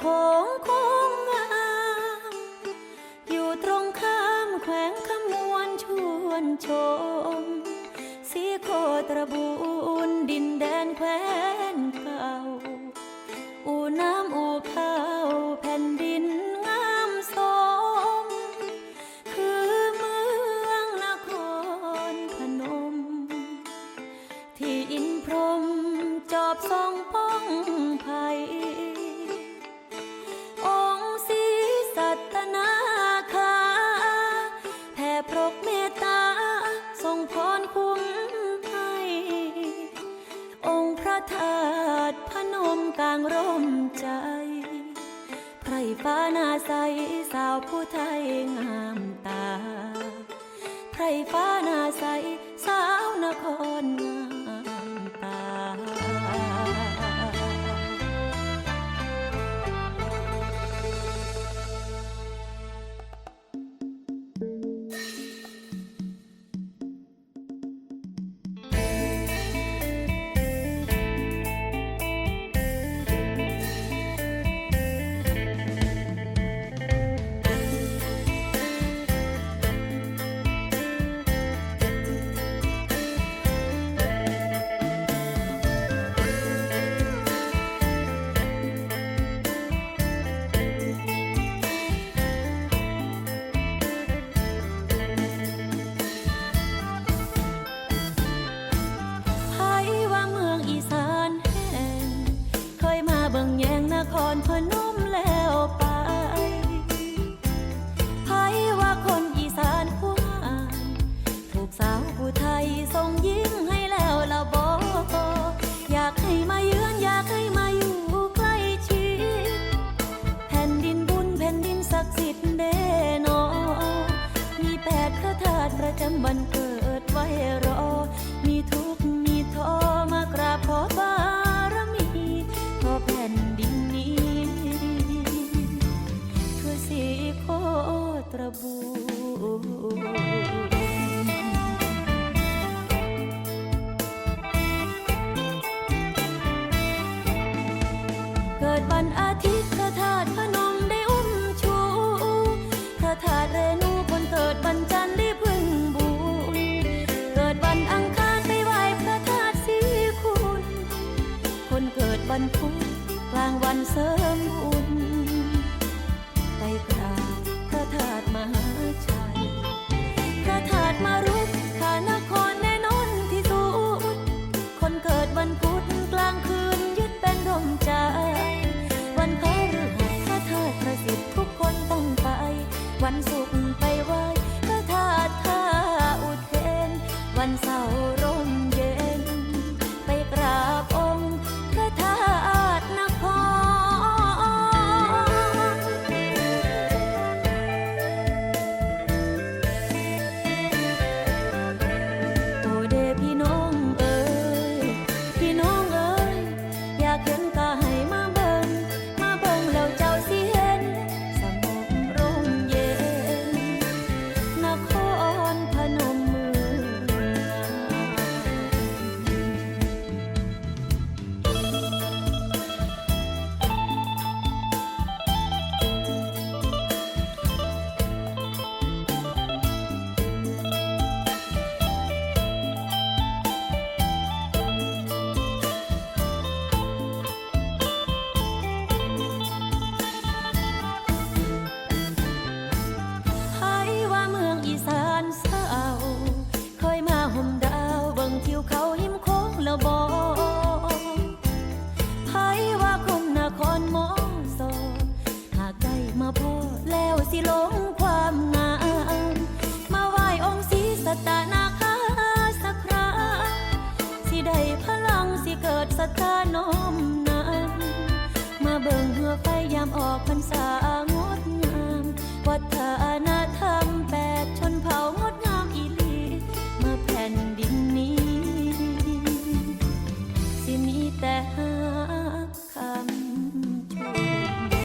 โขงคงงามอยู่ตรงข้ามแขวงขมวนชวนชม สีโคตรบุญดินแดนแควน กลางร่มใจ ไพรฟ้านาใสสาวผู้ไทยงามตา ไพรฟ้านาใสสาวนครงาม ส่งยิ้มให้แล้วละบอกอยากให้มาเยือนอยากให้มาอยู่ใกล้ชิดแผ่นดินบุญแผ่นดินศักดิ์สิทธิ์เดนอมีแปดคาถาประจำวันเก ร่มเย็น ไปกราบองค์ธาตุนคร โตเดพี่น้องเอ๋ยพี่น้องเอ๋ยอยากเห็นกาย มาพอแล้วสิลงความงาม มาไหว้องค์ศรีสัตนาคาสักครั้งสิได้พลังสิเกิดศรัทธานมนานมาเบิ่งเหือไฟยามออกพรรษา